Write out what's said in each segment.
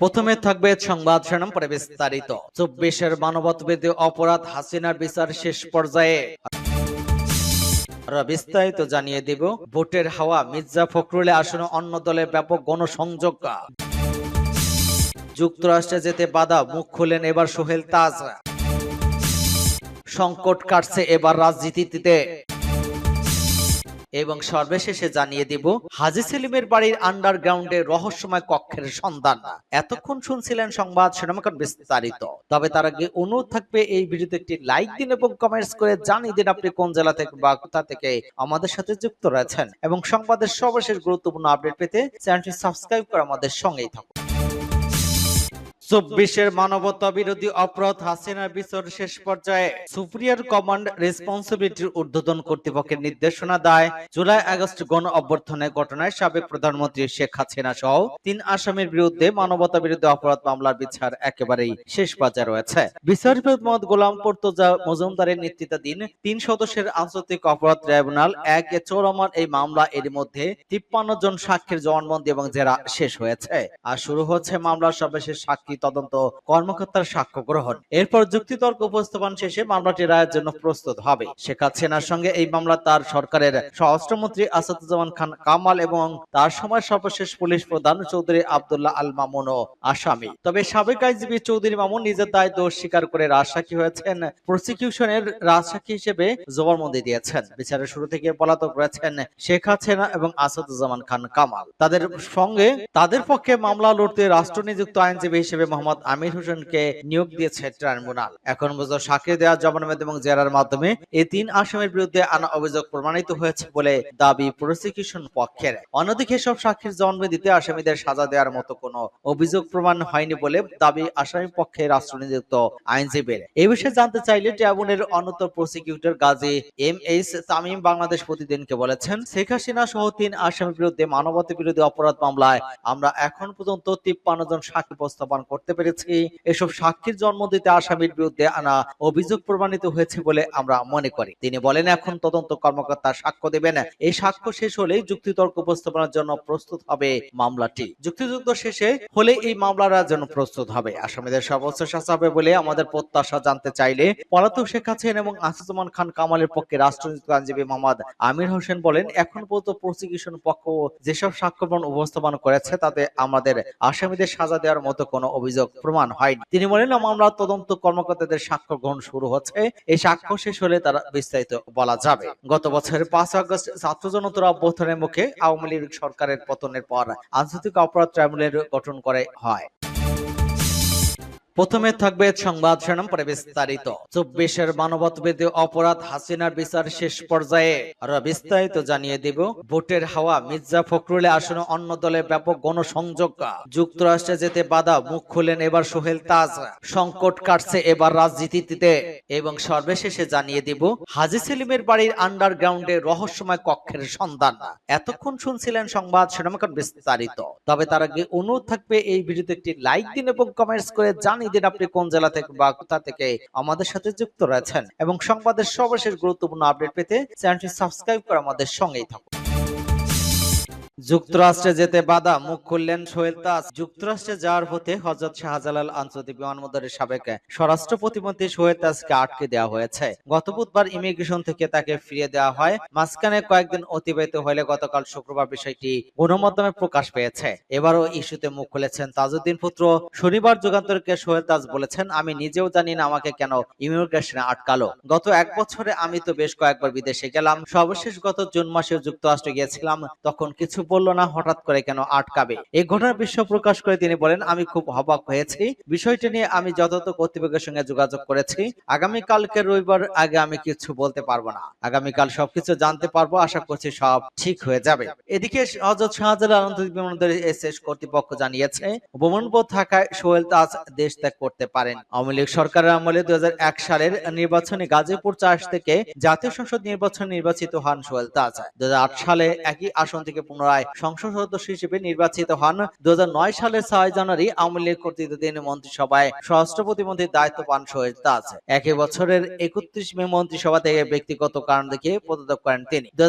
প্রথমে থাকবে সংবাদ শিরোনাম পরে বিস্তারিত। চব্বিশের মানবতাবিরোধী অপরাধ হাসিনার বিচার শেষ পর্যায়ে। বিস্তারিত জানিয়ে দিব, ভোটের হাওয়া মির্জা ফখরুলে আসনে অন্য দলের ব্যাপক গণসংযোগ। যুক্তরাষ্ট্রে যেতে বাধা, মুখ খুলেন এবার সোহেল তাজ। সংকট কাটছে এবার রাজনীতিতে। এবং সর্বশেষে জানিয়ে দিব, হাজি সেলিমের বাড়ির আন্ডারগ্রাউন্ডে রহস্যময় কক্ষের সন্ধান। এতক্ষণ শুনছিলেন সংবাদ শিরোনামকন বিস্তারিত। তবে তার আগে অনুরোধ থাকবে, এই ভিডিওতে একটি লাইক দিন এবং কমেন্টস করে জানিয়ে দিন আপনি কোন জেলা থেকে বা কোথা থেকে আমাদের সাথে যুক্ত রয়েছেন। এবং সংবাদের সর্বশেষ গুরুত্বপূর্ণ আপডেট পেতে চ্যানেলটি সাবস্ক্রাইব করে আমাদের সঙ্গেই থাকুন। চব্বিশের মানবতা বিরোধী অপরাধ হাসিনার বিচার শেষ পর্যায়ে সুপ্রিয়ার কমান্ড রেসপন্সিবিলিটির ঊর্ধ্বতন কর্তৃপক্ষের নির্দেশনা দেয় জুলাই আগস্ট গণ অভ্যর্থনের ঘটনায় সাবেক প্রধানমন্ত্রী শেখ হাসিনা সহ তিন আসামির বিরুদ্ধে মানবতা বিরোধী অপরাধ মামলার বিচার একেবারেই শেষ পর্যায়ে রয়েছে। বিচারপতি মোহাম্মদ গোলাম পর্তজা মজুমদারের নেতৃত্বাধীন তিন সদস্যের আন্তর্জাতিক অপরাধ ট্রাইব্যুনাল এক এ চৌরমান এই মামলা এর মধ্যে তিপ্পান্ন জন সাক্ষীর জবানবন্দি এবং জেরা শেষ হয়েছে। আর শুরু হচ্ছে মামলার সর্বশেষ সাক্ষী তদন্ত কর্মকর্তার সাক্ষ্য গ্রহণ। এরপর যুক্তিতর্ক উপস্থাপন শেষে মামলাটি রায়ের জন্য প্রস্তুত হবে। শেখ হাসিনার সঙ্গে এই মামলা তার সরকারের স্বরাষ্ট্রমন্ত্রী আসাদুজ্জামান খান কামাল এবং তার সময় সর্বশেষ পুলিশ প্রধান চৌধুরী আবদুল্লাহ আল মামুন ও আসামি। তবে সাবেক আইজিপি চৌধুরী মামুন নিজের দায় দোষ স্বীকার করে রাজসাক্ষী হয়েছেন। প্রসিকিউশনের রাজসাক্ষী হিসেবে জবানবন্দি দিয়েছেন। বিচারের শুরু থেকে পলাতক রয়েছেন শেখ হাসিনা এবং আসাদুজ্জামান খান কামাল। তাদের সঙ্গে, তাদের পক্ষে মামলা লড়তে রাষ্ট্র নিযুক্ত আইনজীবী হিসেবে মোহাম্মদ আমির হোসেনকে নিয়োগ দিয়েছে ট্রাইব্যুনাল। এখন পর্যন্ত সাক্ষী এবং জেরার মাধ্যমে এই তিন আসামির বিরুদ্ধে আনা অভিযোগ প্রমাণিত হয়েছে বলে দাবি প্রসিকিউশন পক্ষের। অন্যদিকে সব সাক্ষীর জবানবন্দিতে আসামিদের সাজা দেওয়ার মতো কোনো অভিযোগ প্রমাণ হয়নি বলে দাবি আসামি পক্ষে রাষ্ট্র নিযুক্ত আইনজীবীর। এই বিষয়ে জানতে চাইলে ট্রাইব্যুনালের অন্যতম prosecutor Ghazi M H Tamim Bangladesh প্রতিদিনকে বলেছেন, শেখ হাসিনা সহ তিন আসামির বিরুদ্ধে মানবতা বিরোধী অপরাধ মামলায় আমরা এখন পর্যন্ত তিপ্পান্ন জন সাক্ষী উপস্থাপন করতে পেরেছি। এসব সাক্ষীর জন্ম দিতে আসামির বিরুদ্ধে আনা অভিযোগ প্রমাণিত হয়েছে বলে আমরা মনে করি। তিনি বলেন, এখন তদন্ত কর্মকর্তা সাক্ষ্য দেবেন। এই সাক্ষ্য শেষ হলেই যুক্তিতর্ক উপস্থাপনের জন্য প্রস্তুত হবে মামলাটি। যুক্তিযুক্ত শেষে হলে এই মামলার জন্য প্রস্তুত হবে। আসামিদের সর্বোচ্চ শাস্তি হবে বলে আমাদের প্রত্যাশা জানতে চাইলে পলাতক শেখ হাসিনা এবং আসিজুমান খান কামালের পক্ষে রাষ্ট্রনীতি আইনজীবী মোহাম্মদ আমির হোসেন বলেন, এখন পর্যন্ত প্রসিকিউশন পক্ষ যেসব সাক্ষ্য উপস্থাপন করেছে তাতে আমাদের আসামিদের সাজা দেওয়ার মতো কোনো অভিযোগ প্রমাণ হয়নি। তিনি বলেন মামলার তদন্ত কর্মকর্তাদের সাক্ষ্য গ্রহণ শুরু হচ্ছে। এই সাক্ষ্য শেষ হলে তারা বিস্তারিত বলা যাবে। গত বছরের পাঁচ আগস্ট ছাত্র জনতার অভ্যর্থনের মুখে আওয়ামী লীগ সরকারের পতনের পর আন্তর্জাতিক অপরাধ ট্রাইব্যুনাল গঠন করে হয়। প্রথমে থাকবে সংবাদ শিরোনাম পরে বিস্তারিত। চব্বিশের মানবতাবিরোধী অপরাধ হাসিনার বিচার শেষ পর্যায়ে। আমরা বিস্তারিত জানিয়ে দিব। ভোটের হাওয়া মির্জা ফখরুলে আসনে অন্য দলের ব্যাপক গণসংযোগ। যুক্তরাষ্ট্রে যেতে বাধা, মুখ খুলেন এবার সোহেল তাজ। সংকট কাটছে এবার রাজনীতিতে। এবং সর্বশেষে জানিয়ে দিব, হাজি সেলিমের বাড়ির আন্ডারগ্রাউন্ডে রহস্যময় কক্ষের সন্ধান। এতক্ষণ শুনছিলেন সংবাদ শিরোনামকন বিস্তারিত। তবে তার আগে অনুরোধ থাকবে, এই ভিডিওতে একটি লাইক দিন এবং কমেন্টস করে জানিয়ে আপনি কোন জেলা থেকে বা কোথা থেকে আমাদের সাথে যুক্ত রয়েছেন। এবং সংবাদের সর্বশেষ গুরুত্বপূর্ণ আপডেট পেতে চ্যানেলটি সাবস্ক্রাইব করে আমাদের সঙ্গেই থাকুন। যুক্তরাষ্ট্রে যেতে বাধা মুখ খুললেন সোহেল তাজ। যুক্তরাষ্ট্রে যাওয়ার পথে হজরত শাহজালাল আন্তর্জাতিক বিমানবন্দরের সাবেক স্বরাষ্ট্র প্রতিমন্ত্রী সোহেল তাজকে আটকে দেওয়া হয়েছে। গত বুধবার ইমিগ্রেশন থেকে তাকে ফিরিয়ে দেওয়া হয়। মাঝখানে কয়েকদিন অতিবাহিত হলে গতকাল শুক্রবার বিষয়টি গণমাধ্যমে প্রকাশ পেয়েছে। এবারও ইস্যুতে মুখ খুলেছেন তাজউদ্দিন পুত্র। শনিবার যুগান্তরকে সোহেল তাজ বলেছেন আমি নিজেও জানি না আমাকে কেন ইমিগ্রেশনে আটকালো। গত এক বছরে আমি তো বেশ কয়েকবার বিদেশে গেলাম। সর্বশেষ গত জুন মাসে যুক্তরাষ্ট্রে গিয়েছিলাম। তখন কিছু বলল, না, হঠাৎ করে কেন আটকাবে? এই ঘটনার বিষয় প্রকাশ করে তিনি বলেন, আমি খুব অবাক হয়েছি। বিষয়টি নিয়ে আমি যথাযথ কর্তৃপক্ষের সঙ্গে যোগাযোগ করেছি। আগামী কালকে রবিবার আগে আমি কিছু বলতে পারব না। আগামীকাল সবকিছু জানতে পারব। আশা করছি সব ঠিক হয়ে যাবে। এদিকে হজরত শাহজালাল আন্তর্জাতিক বিমানবন্দরের এসএস কর্তৃপক্ষ জানিয়েছে ভ্রমণপথ থাকায় সোহেল তাজ দেশ ত্যাগ করতে পারেন। আওয়ামী লীগ সরকারের আমলে দুই হাজার এক সালের নির্বাচনে গাজীপুর চাষ থেকে জাতীয় সংসদ নির্বাচন নির্বাচিত হন সোহেল তাজ। দু হাজার আট সালে একই আসন থেকে পুনরায় পুনরায় সংসদ সদস্য হিসেবে নির্বাচিত হন। দুই হাজার নয় সালের ছয় জানুয়ারি আওয়ামী লীগ কর্তৃক তিনি মন্ত্রিসভায় স্বরাষ্ট্র প্রতিমন্ত্রীর দায়িত্ব পান সোহেল তাজ। একই বছরের একত্রিশ মে মন্ত্রিসভা থেকে ব্যক্তিগত কারণ দেখিয়ে পদত্যাগ করেন তিনি। দু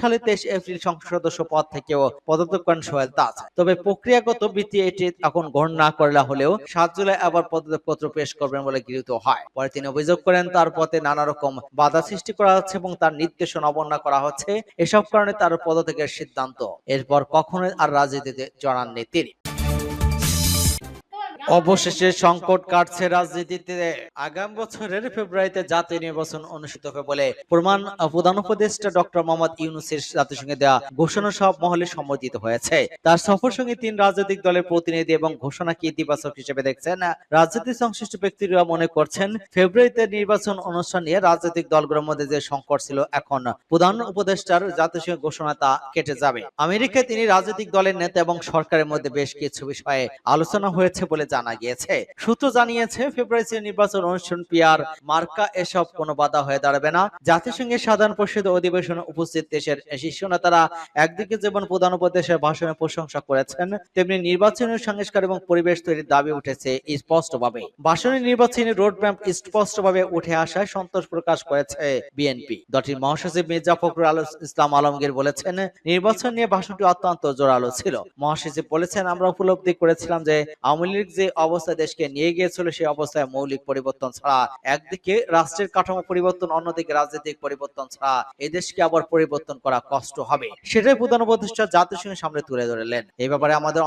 সালে তেইশ এপ্রিল সংসদ সদস্য পদ থেকেও পদত্যাগ করেন সোহেল তাজ। তবে প্রক্রিয়াগত ভিত্তি এটি এখন গ্রহণ না করলে হলেও সাত জুলাই আবার পদত্যাগপত্র পেশ করবেন বলে গৃহীত হয়। পরে তিনি অভিযোগ করেন, তার পথে নানা রকম বাধা সৃষ্টি করা হচ্ছে এবং তার নির্দেশনা অবমাননা করা হচ্ছে। এসব কারণে তার পদত্যাগের সিদ্ধান্ত এরপর কখনোই আর রাজনীতিতে জড়াননি তিনি। অবশেষে সংকট কাটছে রাজনীতিতে। আগামী বছরের ফেব্রুয়ারিতে জাতীয় নির্বাচন অনুষ্ঠিত হবে বলে প্রমাণ প্রধান উপদেষ্টা ডক্টর মোহাম্মদ ইউনুসের জাতিসংঘে দেওয়া ঘোষণা সব মহলে সম্মতিত হয়েছে। তার সফর সঙ্গে তিন রাজনৈতিক দলের প্রতিনিধি এবং ঘোষণাকে ইতিবাচক হিসেবে দেখছেন? রাজনীতি সংশ্লিষ্ট ব্যক্তিরা মনে করছেন, ফেব্রুয়ারিতে নির্বাচন অনুষ্ঠান নিয়ে রাজনৈতিক দলগুলোর মধ্যে যে সংকট ছিল, এখন প্রধান উপদেষ্টার জাতিসংঘের ঘোষণা তা কেটে যাবে। আমেরিকায় তিনি রাজনৈতিক দলের নেতা এবং সরকারের মধ্যে বেশ কিছু বিষয়ে আলোচনা হয়েছে বলে জানা গিয়েছে। সূত্র জানিয়েছে ফেব্রুয়ারিতে নির্বাচন অনুষ্ঠান পিয়ার মার্কা এসব কোনো বাধা হয়ে দাঁড়াবে না। জাতিসংঘের সাধারণ পরিষদ অধিবেশনে উপস্থিত দেশের শীর্ষ নেতারা একদিকে যেমন প্রধান উপদেশের ভাষণে প্রশংসা করেছেন, তেমনি নির্বাচনের সংস্কার এবং পরিবেশ তৈরির দাবি উঠেছে স্পষ্টভাবে। ভাষণে নির্বাচনী রোডম্যাপ স্পষ্টভাবে উঠে আসায় সন্তোষ প্রকাশ করেছে বিএনপি। দলটির মহাসচিব মির্জা ফখরুল আল ইসলাম আলমগীর বলেছেন, নির্বাচন নিয়ে ভাষণটি অত্যন্ত জোরালো ছিল। মহাসচিব বলেছেন, আমরা উপলব্ধি করেছিলাম যে আওয়ামী লীগ যে অবস্থায় দেশকে নিয়ে গিয়েছিল, সেই অবস্থায় মৌলিক পরিবর্তন ছাড়া একদিকে রাষ্ট্রের কাঠামো পরিবর্তন, অন্যদিকে রাজনৈতিক পরিবর্তন ছাড়া এই দেশকে আবার পরিবর্তন করা কষ্ট হবে। সেটাই প্রধান উপদেষ্টা জাতিসংঘের সামনে তুলে ধরলেন। এই ব্যাপারে আমাদের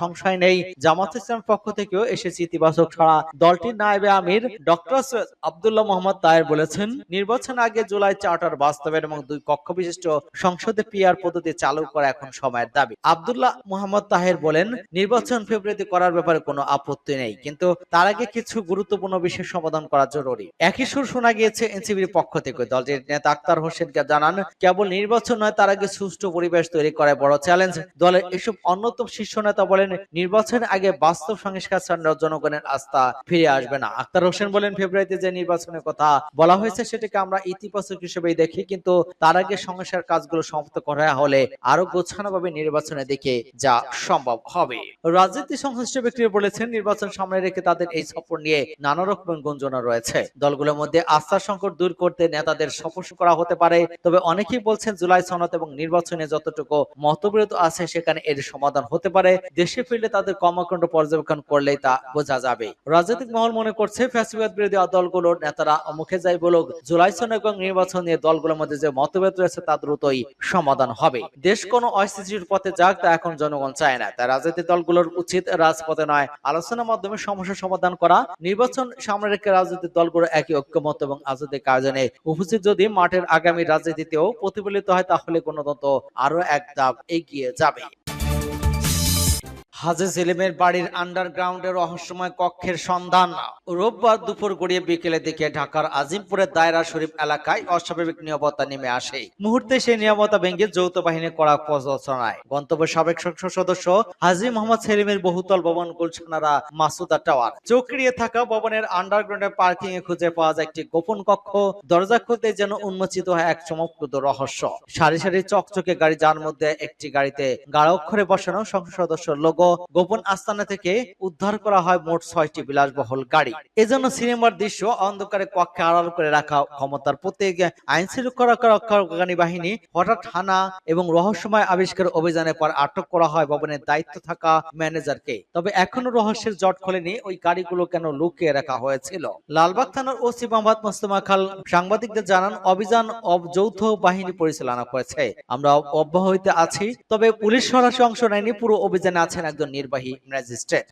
সংশয় নেই। জামাত ইসলাম পক্ষ থেকেও এসেছে ইতিবাচক ছাড়া দলটির নায়েবে আমির ডক্টর আব্দুল্লাহ মোহাম্মদ তায়ের বলেছেন, নির্বাচন আগে জুলাই চার্টার বাস্তবায়ন এবং দুই কক্ষ বিশিষ্ট সংসদে পিআর পদ্ধতি চালু করা এখন সময়ের দাবি। আব্দুল্লাহ মোহাম্মদ তাহের বলেন, নির্বাচন ফেব্রুয়ারিতে করার ব্যাপারে কোনো আপত্তি নেই। কিন্তু তার আগে কিছু গুরুত্বপূর্ণ বিষয় সমাধান করা জরুরি। একই সুর শোনা গিয়েছে এনসিবির পক্ষ থেকে। দলটির নেতা আক্তার হোসেনকে জানান, কেবল নির্বাচন নয়, তার আগে সুষ্ঠু পরিবেশ তৈরি করা বড় চ্যালেঞ্জ দলের এসব অন্যতম শীর্ষ নেতা বলেন, নির্বাচনের আগে বাস্তব সংস্কার ছাড়া জনগণের আস্থা ফিরে আসবে না। আক্তার হোসেন বলেন, ফেব্রুয়ারিতে যে নির্বাচনের কথা বলা হয়েছে, সেটাকে আমরা ইতিবাচক হিসেবেই দেখি। কিন্তু তার আগে সংস্কার কাজগুলো সমাপ্ত করা হলে আরও গোছানোভাবে নির্বাচনের দিকে যা সম্ভব হবে। রাজনীতি সংশ্লিষ্ট ব্যক্তিরা বলেছেন, নির্বাচন সামনে রেখে তাদের এই সফর নিয়ে নানা রকমের গুঞ্জনা রয়েছে। দলগুলোর মধ্যে আস্থার সংকট দূর করতে নেতাদের সফর করা হতে পারে, তবে অনেকেই বলছেন জুলাই সনদ এবং নির্বাচনে যতটুকু মতবিরোধ আছে, সেখানে এর সমাধান হতে পারে। দেশে ফিরলে তাদের কর্মকাণ্ড পর্যবেক্ষণ করলেই তা বোঝা যাবে। রাজনৈতিক মহল মনে করছে, ফ্যাসিবাদ বিরোধী দলগুলোর নেতারা মুখে যাই বলুক, জুলাই সনদ এবং নির্বাচন নিয়ে দলগুলোর মধ্যে যে মতভেদ রয়েছে, তা দ্রুতই সমাধান হবে। দেশ কোনো অস্থিতির পথে যাক, তা এখন জনগণ চায় না। তাই রাজনৈতিক দলগুলোর উচিত রাজপথে নয় আলোচনার মাধ্যমে সমস্যা সমাধান করা, নির্বাচন সামনে রেখে রাজনৈতিক দলগুলো একই ঐক্যমত এবং আজাদের আয়োজনে উপস্থিত যদি মাঠের আগামী রাজনীতিতেও প্রতিফলিত হয়, তাহলে গণতন্ত্র আরও এক ধাপ এগিয়ে যাবে। হাজে সেলিমের বাড়ির আন্ডারগ্রাউন্ডের রহস্যময় কক্ষের সন্ধান। রোববার দুপুর গড়িয়ে বিকেলের দিকে ঢাকার আজিমপুরের দায়রা শরীফ এলাকায় অস্বাভাবিক নিরাপত্তা নেমে আসে। মুহূর্তে সেই নিরাপত্তা ভেঙে যৌথ বাহিনী করা পদচারণায় গন্তব্য সাবেক সংসদ সদস্য হাজি মোহাম্মদ সেলিমের বহুতল ভবন গুলশানারা মাসুদা টাওয়ার। চক্রিয়ে থাকা ভবনের আন্ডারগ্রাউন্ডের পার্কিং এ খুঁজে পাওয়া যায় একটি গোপন কক্ষ। দরজা খুলতে যেন উন্মোচিত হয় এক চমকপ্রদ রহস্য। সারি সারি চকচকে গাড়ি, যার মধ্যে একটি গাড়িতে গাঢ় অক্ষরে বসানো সংসদ সদস্য লোগো গোপন আস্তানা থেকে উদ্ধার করা হয় মোট ছয়টি বিলাসবহুল গাড়ি। এজন্য সিনেমার দৃশ্য অন্ধকারে কক্ষে আড়াল করে রাখা ক্ষমতার প্রত্যেক আইন শৃঙ্খলা রক্ষাকারী বাহিনী হঠাৎ হানা এবং রহস্যময় আবিষ্কার অভিযানের পর আটক করা হয় ভবনের দায়িত্ব থাকা ম্যানেজারকে। তবে এখনও রহস্যের জট খোলেনি ওই গাড়িগুলো কেন লুকিয়ে রাখা হয়েছিল? লালবাগ থানার ওসি মোহাম্মদ মোস্তফা খাল সাংবাদিকদের জানান, অভিযান যৌথ বাহিনী পরিচালনা করেছে। আমরা অব্যাহত আছি, তবে পুলিশ সরাসরি অংশ নেয়নি, পুরো অভিযানে আছেন একজন নির্বাহী ম্যাজিস্ট্রেট।